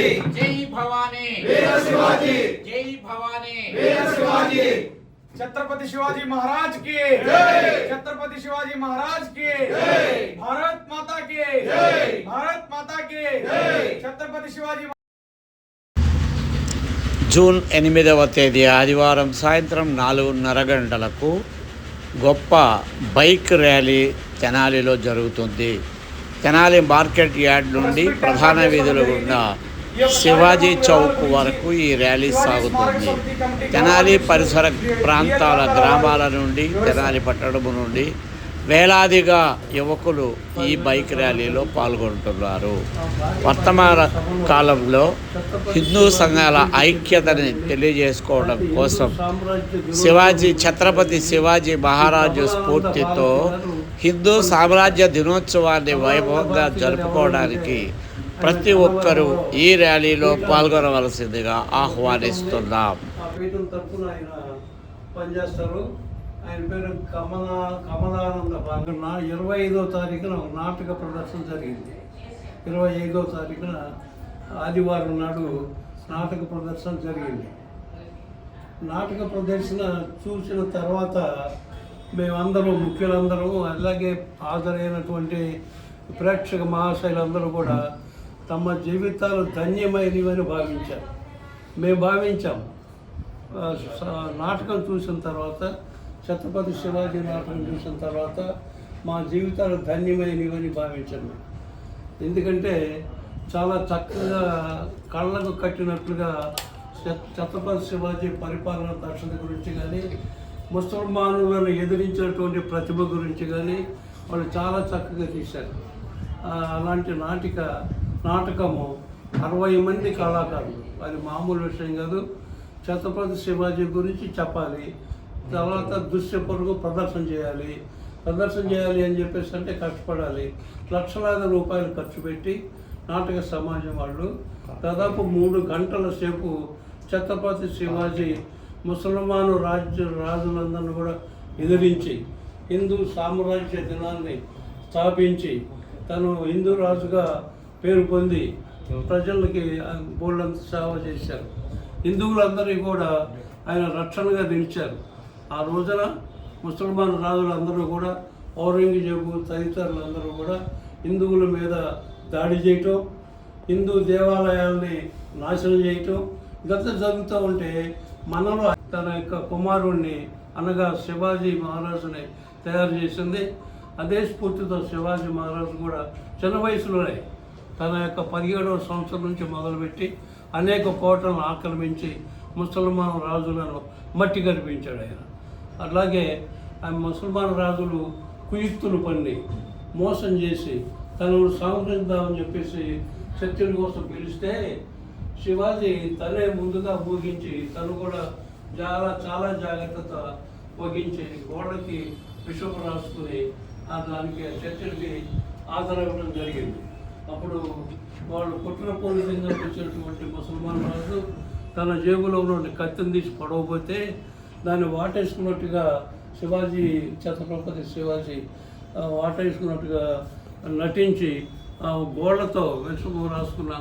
జై భవానీ వీర శివాజీ జై భవానీ వీర శివాజీ छत्रपति शिवाजी महाराज की जय। छत्रपति शिवाजी महाराज की जय। भारत माता की जय। भारत माता की जय। छत्रपति शिवाजी జూన్ ఎనిమిదవ తేదీ ఆదివారం సాయంత్రం నాలుగున్నర గంటలకు గొప్ప బైక్ ర్యాలీ తెనాలిలో జరుగుతుంది తెనాలి మార్కెట్ యార్డ్ నుండి ప్రధాన వీధుల గుండా శివాజీ చౌక్ వరకు ఈ ర్యాలీ సాగుతుంది. తెనాలి పరిసర ప్రాంతాల గ్రామాల నుండి తెనాలి పట్టణము నుండి వేలాదిగా యువకులు ఈ బైక్ ర్యాలీలో పాల్గొంటున్నారు. వర్తమాన కాలంలో హిందూ సంఘాల ఐక్యతని తెలియజేసుకోవడం కోసం శివాజీ ఛత్రపతి శివాజీ మహారాజు స్ఫూర్తితో హిందూ సామ్రాజ్య దినోత్సవాన్ని వైభవంగా జరుపుకోవడానికి ప్రతి ఒక్కరూ ఈ ర్యాలీలో పాల్గొనవలసిందిగా ఆహ్వానిస్తున్నాం. ఆ తరఫున ఆయన పనిచేస్తారు. ఆయన పేరు కమలా కమలానంద భాగన ఇరవై ఐదో తారీఖున ఒక నాటక ప్రదర్శన జరిగింది. ఇరవై ఐదో తారీఖున ఆదివారం నాడు నాటక ప్రదర్శన జరిగింది. నాటక ప్రదర్శన చూసిన తర్వాత మేమందరూ ముఖ్యులందరూ అలాగే హాజరైనటువంటి ప్రేక్షక మహాశైలందరూ కూడా తమ జీవితాలు ధన్యమైనవని భావించారు. మేము భావించాం. నాటకం చూసిన తర్వాత ఛత్రపతి శివాజీ నాటకం చూసిన తర్వాత మా జీవితాలు ధన్యమైనవని మేము. ఎందుకంటే చాలా చక్కగా కళ్ళకు కట్టినట్లుగా ఛత్రపతి శివాజీ పరిపాలన దక్షత గురించి కానీ ముసల్మానులను ఎదిరించినటువంటి ప్రతిభ గురించి కానీ వాళ్ళు చాలా చక్కగా తీశారు. అలాంటి నాటిక నాటకము. అరవై మంది కళాకారులు. అది మామూలు విషయం కాదు. ఛత్రపతి శివాజీ గురించి చెప్పాలి. తర్వాత దృశ్య పొరుగు ప్రదర్శన చేయాలి. ప్రదర్శన చేయాలి అని చెప్పేసి అంటే కష్టపడాలి. లక్షలాది రూపాయలు ఖర్చు పెట్టి నాటక సమాజం వాళ్ళు దాదాపు మూడు గంటల సేపు ఛత్రపతి శివాజీ ముసల్మాను రాజ్య రాజులందరినీ కూడా ఎదిరించి హిందూ సామ్రాజ్య దినాన్ని స్థాపించి తను హిందూ రాజుగా పేరు పొంది ప్రజలకి బోళ్ళంత సేవ చేశారు. హిందువులందరినీ కూడా ఆయన రక్షణగా నిలిచారు. ఆ రోజున ముసల్మాన్ రాజులందరూ కూడా ఔరంగజేబు తదితరులందరూ కూడా హిందువుల మీద దాడి చేయటం హిందూ దేవాలయాల్ని నాశనం చేయటం ఇదంతా జరుగుతూ ఉంటే మనలో తన యొక్క కుమారుణ్ణి అనగా శివాజీ మహారాజుని తయారు చేసింది. అదే స్ఫూర్తితో శివాజీ మహారాజు కూడా చిన్న వయసులోనే తన యొక్క పదిహేడవ సంవత్సరం నుంచి మొదలుపెట్టి అనేక కోటలను ఆక్రమించి ముసల్మాన్ రాజులను మట్టి కనిపించాడు ఆయన. అలాగే ఆ ముసల్మాన్ రాజులు కుయుక్తులు పన్ని మోసం చేసి తనను సంహరిద్దామని చెప్పేసి శక్తుల కోసం పిలిస్తే శివాజీ తనే ముందుగా ఊగించి తను కూడా చాలా చాలా జాగ్రత్త వహించి గోడకి విషం రాసుకుని ఆ దానికి చర్చలకి ఆదరణ ఇవ్వడం జరిగింది. అప్పుడు వాళ్ళు కుట్రపూరితంగా వచ్చినటువంటి ముసల్మాన్ రాజు తన జేబులో ఉన్న కత్తిని తీసి పడవపోతే దాన్ని వాటేసుకున్నట్టుగా శివాజీ ఛత్రపతి శివాజీ వాటేసుకున్నట్టుగా నటించి ఆ గోళ్ళతో విషము రాసుకున్న